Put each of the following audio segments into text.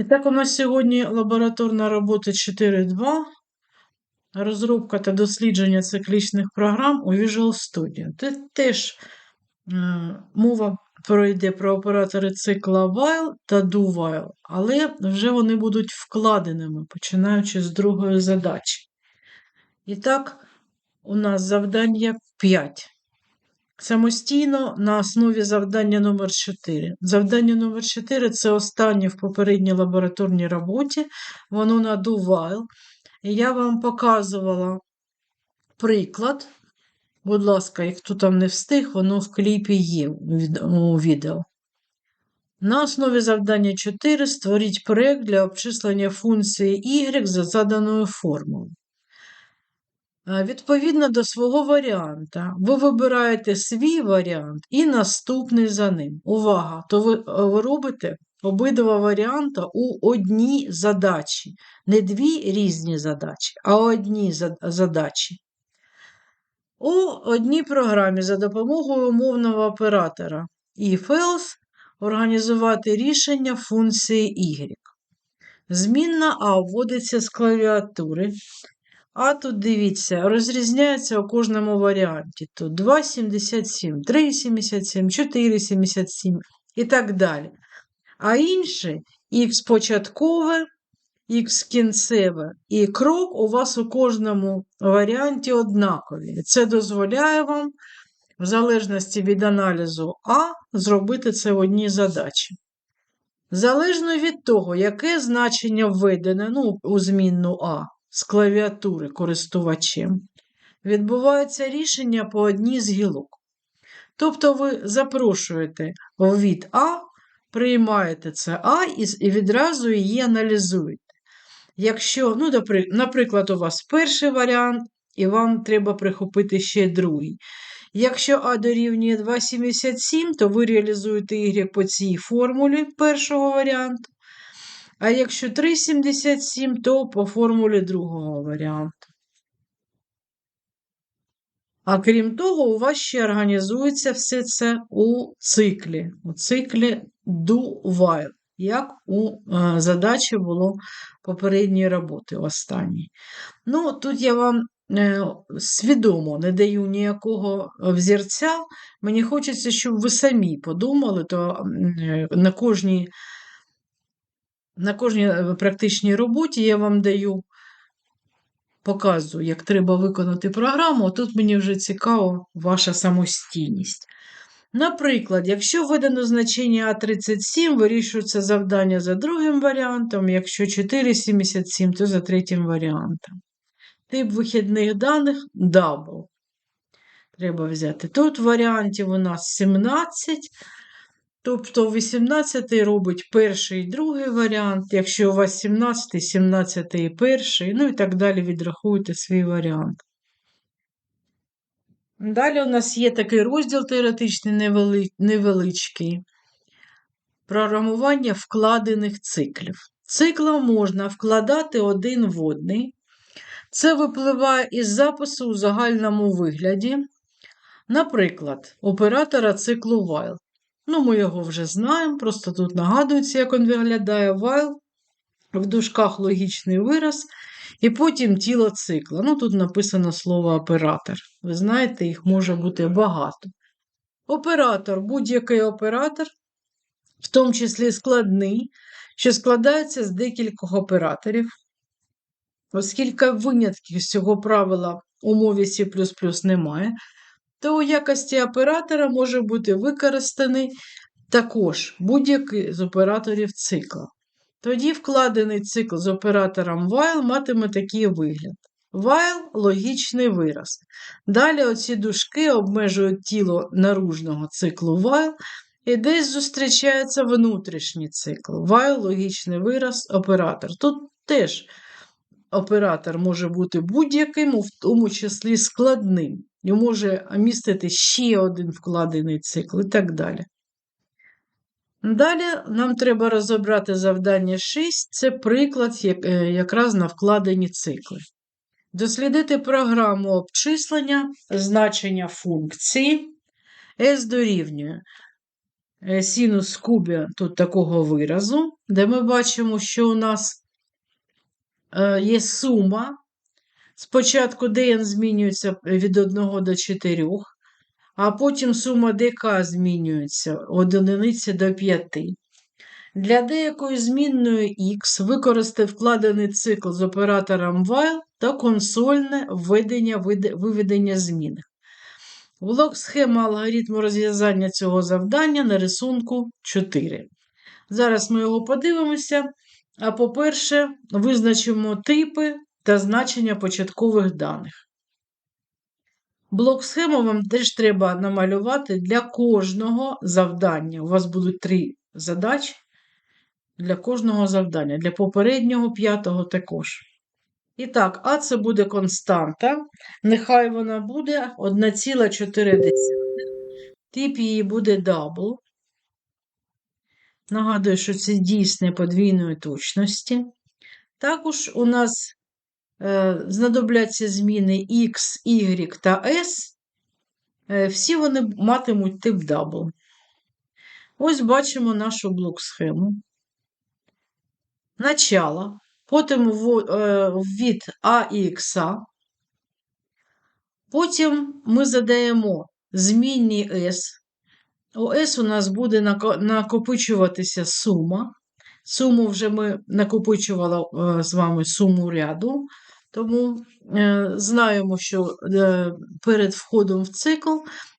І так, у нас сьогодні лабораторна робота 4.2. Розробка та дослідження циклічних програм у Visual Studio. Тут теж е, мова пройде про оператори цикла while та do while, але вже вони будуть вкладеними, починаючи з другої задачі. І так, у нас завдання 5. Самостійно на основі завдання номер 4. Завдання номер 4 це останнє в попередній лабораторній роботі. Воно на do я вам показувала приклад. Будь ласка, як хто там не встиг, воно в кліпі є у відео. На основі завдання 4 створіть проєкт для обчислення функції y за заданою формулою. Відповідно до свого варіанта, ви вибираєте свій варіант і наступний за ним. Увага! То ви, е, ви робите обидва варіанти у одній задачі. Не дві різні задачі, а одні задачі. У одній програмі за допомогою умовного оператора if-else організувати рішення функції y. Змінна А вводиться з клавіатури. А тут дивіться, розрізняється у кожному варіанті. Тут 2,77, 3,77, 4,77 і так далі. А інше х початкове, х кінцеве і крок у вас у кожному варіанті однакові. Це дозволяє вам, в залежності від аналізу А, зробити це в одній задачі. Залежно від того, яке значення введене ну, у змінну А з клавіатури користувачем, відбувається рішення по одній з гілок. Тобто ви запрошуєте від А, приймаєте це А і, відразу її аналізуєте. Якщо, ну, наприклад, у вас перший варіант, і вам треба прихопити ще другий. Якщо А дорівнює 2,77, то ви реалізуєте Y по цій формулі першого варіанту. А якщо 3,77, то по формулі другого варіанту. А крім того, у вас ще організується все це у циклі, у циклі do while, як у е, задачі було попередньої роботи останній. Ну, тут я вам е, свідомо не даю ніякого взірця. Мені хочеться, щоб ви самі подумали, то е, на кожній, на кожній е, практичній роботі я вам даю, показую, як треба виконати програму, тут мені вже цікаво ваша самостійність. Наприклад, якщо введено значення А37, вирішується завдання за другим варіантом, якщо 4,77, то за третім варіантом. Тип вихідних даних double. Треба взяти. Тут варіантів у нас 17, тобто 18 робить перший і другий варіант. Якщо у вас 17, 17 і перший, ну і так далі відрахуйте свій варіант. Далі у нас є такий розділ теоретичний невеличкий. Програмування вкладених циклів. Циклом можна вкладати один в одний. Це випливає із запису у загальному вигляді. Наприклад, оператора циклу while. Ну, ми його вже знаємо, просто тут нагадується, як він виглядає while, в дужках логічний вираз, і потім тіло цикла. Ну, тут написано слово оператор. Ви знаєте, їх може бути багато. Оператор, будь-який оператор, в тому числі складний, що складається з декількох операторів. Оскільки винятків з цього правила у мові C немає, то у якості оператора може бути використаний також будь-який з операторів цикла. Тоді вкладений цикл з оператором while матиме такий вигляд. While – логічний вираз. Далі оці дужки обмежують тіло наружного циклу while, і десь зустрічається внутрішній цикл. While – логічний вираз, оператор. Тут теж оператор може бути будь-яким, в тому числі складним. І може містити ще один вкладений цикл і так далі. Далі нам треба розібрати завдання 6. Це приклад е, якраз на вкладені цикли. Дослідити програму обчислення значення функції S дорівнює е, синус кубі тут такого виразу, де ми бачимо, що у нас е, є сума. Спочатку dn змінюється від 1 до 4, а потім сума dk змінюється від 1 до 5. Для деякої змінної x використай вкладений цикл з оператором while та консольне введення виведення зміни. Блок схема алгоритму розв'язання цього завдання на рисунку 4. Зараз ми його подивимося. А по-перше, визначимо типи та значення початкових даних. Блок схему вам теж треба намалювати для кожного завдання. У вас будуть три задачі для кожного завдання, для попереднього п'ятого також. І так, А це буде константа. Нехай вона буде 1,4. Тип її буде double. Нагадую, що це дійсне подвійної точності. Також у нас знадобляться зміни X, Y та S. Е, всі вони матимуть тип double. Ось бачимо нашу блок-схему. Начало. Потім від А і Х. Потім ми задаємо змінні S. У S у нас буде накопичуватися сума. Суму вже ми накопичували е, з вами суму ряду, тому е, знаємо, що е, перед входом в цикл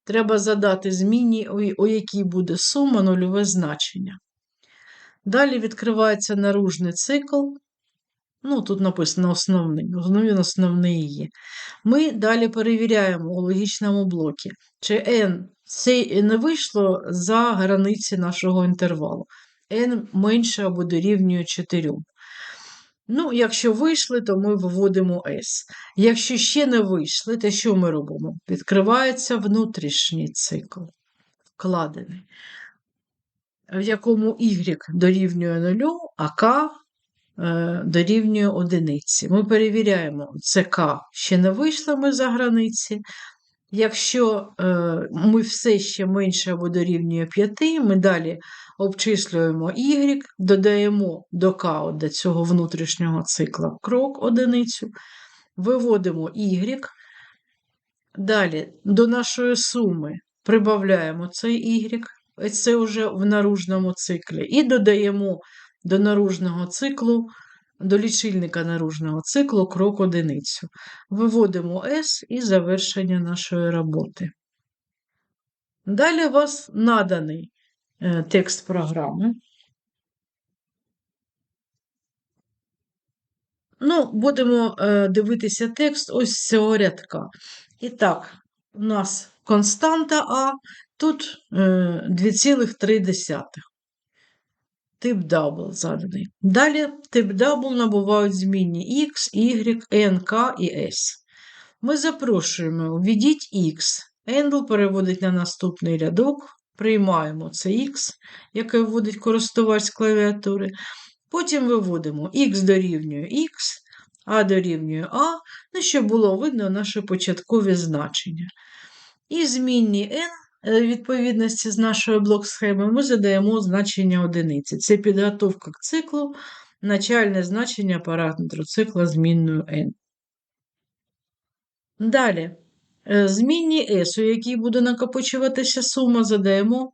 треба задати зміні, у якій буде сума нульове значення. Далі відкривається наружний цикл. Ну, тут написано основний, він основний є. Ми далі перевіряємо у логічному блокі, чи n це не вийшло за границі нашого інтервалу. N менше або дорівнює 4. Ну, якщо вийшли, то ми виводимо S. Якщо ще не вийшли, то що ми робимо? Відкривається внутрішній цикл, вкладений, в якому y дорівнює 0, а k Е, дорівнює одиниці. Ми перевіряємо, це К ще не вийшло ми за границі. Якщо е, ми все ще менше або дорівнює 5, ми далі обчислюємо y, додаємо до К до цього внутрішнього цикла крок одиницю, виводимо y. Далі до нашої суми прибавляємо цей y, це вже в наружному циклі, і додаємо до наружного циклу, до лічильника наружного циклу крок одиницю. Виводимо S і завершення нашої роботи. Далі у вас наданий е, текст програми. Ну, будемо е, дивитися текст ось цього рядка. І так, у нас константа А, тут 2,3. Тип дабл заданий. Далі тип дабл набувають змінні X, Y, N, K і S. Ми запрошуємо, введіть X. Handle переводить на наступний рядок. Приймаємо це X, яке вводить користувач з клавіатури. Потім виводимо X дорівнює X, А дорівнює А, ну, щоб було видно наше початкові значення. І змінні N відповідності з нашої блок-схеми ми задаємо значення одиниці. Це підготовка к циклу, начальне значення параметру цикла змінною n. Далі, е, змінні S, у якій буде накопичуватися сума, задаємо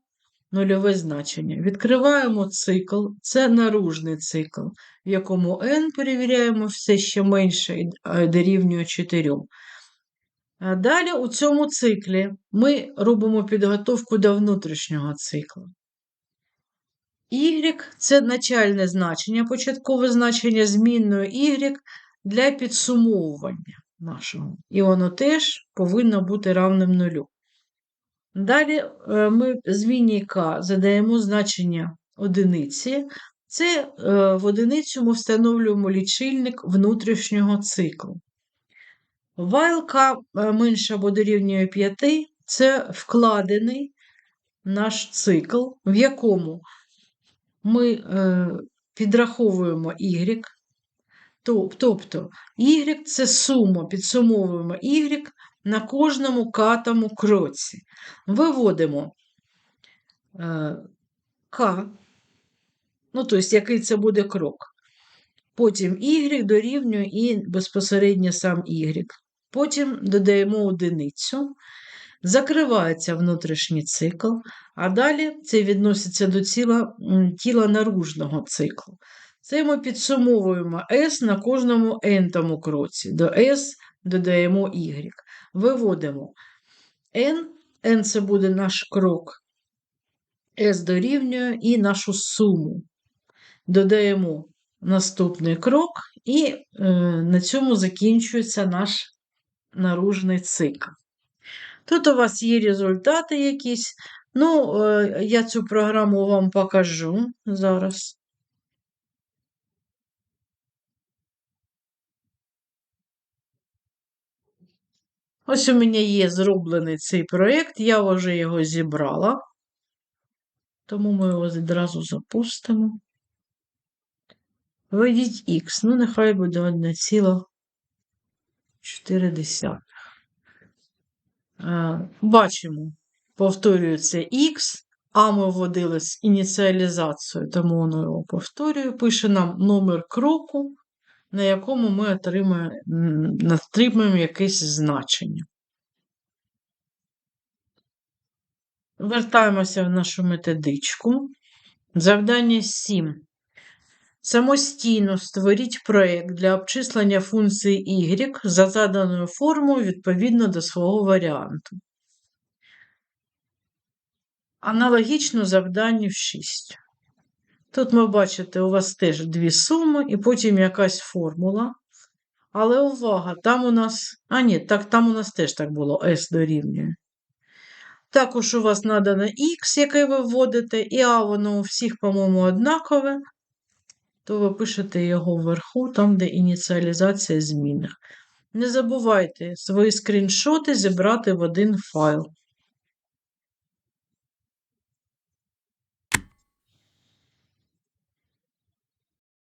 нульове значення. Відкриваємо цикл, це наружний цикл, в якому n перевіряємо все ще менше і дорівнює 4. Далі у цьому циклі ми робимо підготовку до внутрішнього циклу. Y це начальне значення, початкове значення змінної Y для підсумовування нашого. І воно теж повинно бути равним нулю. Далі е, ми зміні К задаємо значення одиниці. Це е, в одиницю ми встановлюємо лічильник внутрішнього циклу. Вайлка е, менше або дорівнює 5 це вкладений наш цикл, в якому ми е, підраховуємо y, тобто y це сума, підсумовуємо y на кожному катому кроці. Виводимо е, К. Ну, тобто, який це буде крок. Потім y дорівнює і безпосередньо сам y. Потім додаємо одиницю, закривається внутрішній цикл, а далі це відноситься до тіла, тіла наружного циклу. Це ми підсумовуємо S на кожному n-тому кроці. До S додаємо y. Виводимо n, n це буде наш крок, S дорівнює і нашу суму. Додаємо наступний крок, і е, на цьому закінчується наш наружний цикл. Тут у вас є результати якісь. Ну, е, я цю програму вам покажу зараз. Ось у мене є зроблений цей проєкт, я вже його зібрала, тому ми його одразу запустимо. Введіть Х, ну нехай буде 1,5. 4. Е, бачимо, повторюється Х, а ми вводили з ініціалізацією, тому воно його повторює. Пише нам номер кроку, на якому ми отримуємо якесь значення. Вертаємося в нашу методичку. Завдання 7. Самостійно створіть проєкт для обчислення функції y за заданою формою відповідно до свого варіанту. Аналогічно завданню 6. Тут ви бачите, у вас теж дві суми і потім якась формула. Але увага, там у нас. А, ні, так, там у нас теж так було S дорівнює. Також у вас надано X, яке ви вводите, і А воно у всіх, по-моєму, однакове, то ви пишете його вверху, там, де ініціалізація зміни. Не забувайте свої скріншоти зібрати в один файл.